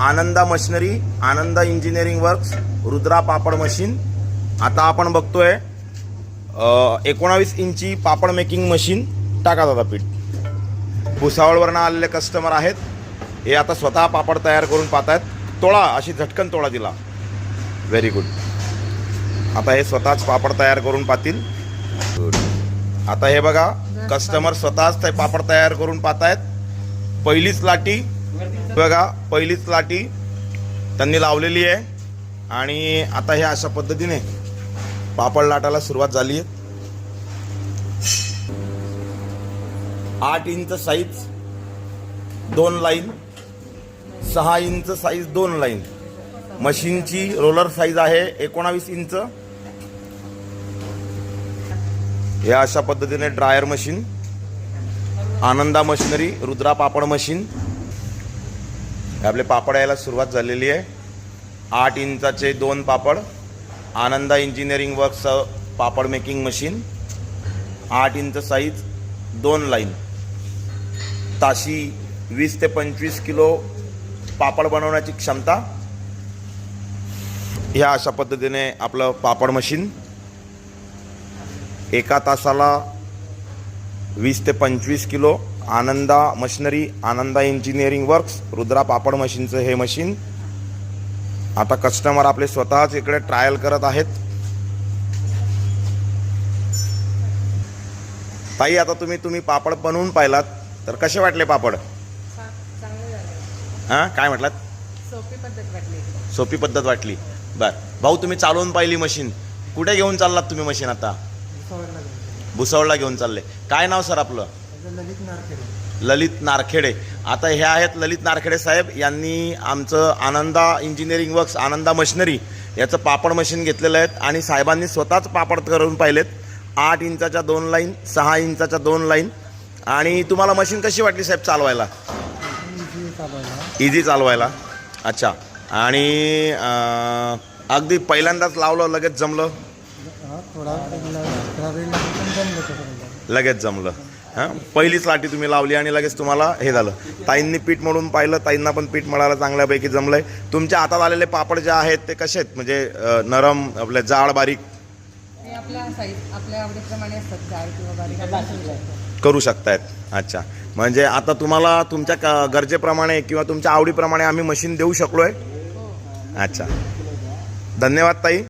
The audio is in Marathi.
Ananda machinery Ananda engineering works Rudra papad machine. आता आपण बघतोय एकोणावीस इंची पापड मेकिंग मशीन. टाका दादा पीठ. भुसावळवरनं आलेले कस्टमर आहेत. हे आता स्वतः पापड तयार करून पाहत आहेत तोळा अशी झटकन तोळा दिला. व्हेरी गुड आता हे स्वतःच पापड तयार करून पाहतील. आता हे बघा कस्टमर स्वतःच ते पापड तयार करून पाहत आहेत पहिलीच लाटी बघा पहिलीच लाटी त्यांनी लावलेली आहे. आणि आता हे अशा पद्धतीने पापड लाटायला सुरुवात झाली आहे. आठ इंच साईज दोन लाईन सहा इंच साईज दोन लाईन मशीनची रोलर साईज आहे एकोणावीस इंच. या अशा पद्धतीने dryer machine Ananda machinery Rudra papad machine आपले पापड यायला सुरुवात झालेली आहे. आठ इंचाचे दोन papad Ananda engineering works papad making machine आठ इंच साईज दोन लाईन ताशी वीस ते पंचवीस किलो पापड बनवण्याची क्षमता. ह्या अशा पद्धतीने आपलं पापड मशीन एका तासाला वीस ते पंचवीस kilo Ananda machinery Ananda engineering works Rudra papad मशीनचं हे मशीन. आता कस्टमर आपले स्वतःच इकडे ट्रायल करत आहेत. ताई आता तुम्ही तुम्ही पापड बनवून पाहिलात. तर कसे वाटले पापड? हां काय म्हटलात? सोपी पद्धत वाटली. सोपी पद्धत वाटली. बर. भाऊ तुम्ही चालवून पाहिली मशीन. कुठे घेऊन चाललात तुम्ही मशीन आता? भुसावळला घेऊन चालले. काय नाव सर आपलं? ललित नारखेडे. ललित नारखेडे. आता हे आहेत ललित नारखेडे साहेब यांनी आमचं Ananda engineering works Ananda machinery याचं पापड मशीन घेतलेलं आहेत आणि साहेबांनी स्वतःच पापड करून पाहिलेत. आठ इंचाच्या दोन लाईन सहा इंचाच्या दोन लाईन. आणि तुम्हाला मशीन कशी वाटली साहेब चालवायला? इझी चालवायला. अच्छा. आणि अगदी पहिल्यांदाच लावलं लगेच जमलं? थोडा जमलं लगेच जमलं. हां? पहिलीच लाटी तुम्ही लावली आणि लगेच तुम्हाला हे झालं. ताईंनी पीठ मळून पाहिलं ताईंना पण पीठ मळायला चांगल्यापैकी जमलंय. तुमच्या हातात आलेले पापड जे आहेत ते कसे आहेत? म्हणजे अं, नरम आपले जाड बारीक? हे आपल्या साईज आपल्या आवडीप्रमाणे असतात जाड किंवा बारीक. आपण करू शकतो. करू शकतायत. अच्छा. म्हणजे आता तुम्हाला तुमच्या क- गरजेप्रमाणे किंवा तुमच्या आवडीप्रमाणे आम्ही मशीन देऊ शकलोय? हो. अच्छा. धन्यवाद ताई.